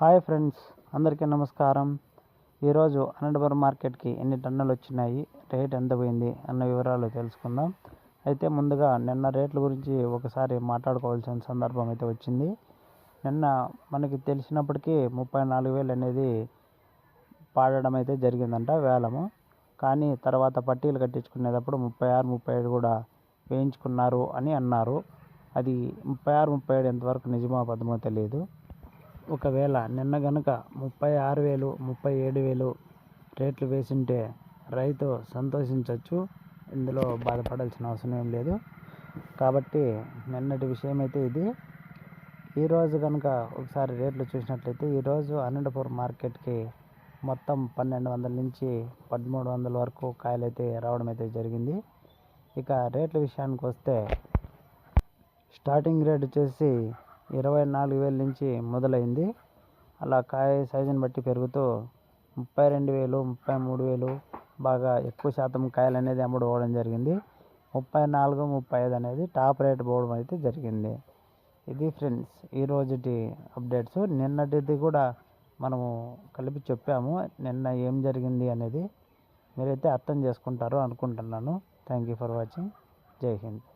Hi friends అందరికీ నమస్కారం. ఈరోజు అనంతపురం మార్కెట్కి ఎన్ని టన్నులు వచ్చినాయి రేట్ ఎంత పోయింది అన్న వివరాలు తెలుసుకుందాం. అయితే ముందుగా నిన్న రేట్ల గురించి ఒకసారి మాట్లాడుకోవాల్సిన సందర్భం అయితే వచ్చింది. నిన్న మనకి తెలిసినప్పటికీ ముప్పై నాలుగు వేలు అనేది పాడడం అయితే జరిగిందంట వేలము. కానీ తర్వాత పట్టీలు కట్టించుకునేటప్పుడు ముప్పై ఆరు ముప్పై ఏడు కూడా వేయించుకున్నారు అని అన్నారు. అది ముప్పై ఆరు ముప్పై ఏడు ఎంతవరకు నిజమో అబద్ధమో తెలియదు. ఒకవేళ నిన్న గనక ముప్పై ఆరు వేలు ముప్పై ఏడు వేలు రేట్లు వేసింటే రైతు సంతోషించవచ్చు ఇందులో బాధపడాల్సిన అవసరం ఏం లేదు. కాబట్టి నిన్నటి విషయం అయితే ఇది ఈరోజు కనుక ఒకసారి రేట్లు చూసినట్లయితే ఈరోజు అనంతపురం మార్కెట్కి మొత్తం పన్నెండు వందల నుంచి పదమూడు వందల వరకు కాయలు అయితే రావడం అయితే జరిగింది. ఇక రేట్ల విషయానికి వస్తే స్టార్టింగ్ రేట్ వచ్చేసి ఇరవై నాలుగు వేల నుంచి మొదలైంది. అలా కాయ సైజుని బట్టి పెరుగుతూ ముప్పై రెండు వేలు ముప్పై మూడు వేలు బాగా ఎక్కువ శాతం కాయలు అనేది అమ్ముడు పోవడం జరిగింది. ముప్పై నాలుగు ముప్పై ఐదు అనేది టాప్ రేట్ పోవడం అయితే జరిగింది. ఇది ఫ్రెండ్స్ ఈ రోజుటి అప్డేట్స్. నిన్నటిది కూడా మనము కలిపి చెప్పాము నిన్న ఏం జరిగింది అనేది మీరైతే అర్థం చేసుకుంటారు అనుకుంటున్నాను. Thank you for watching. Jai Hind.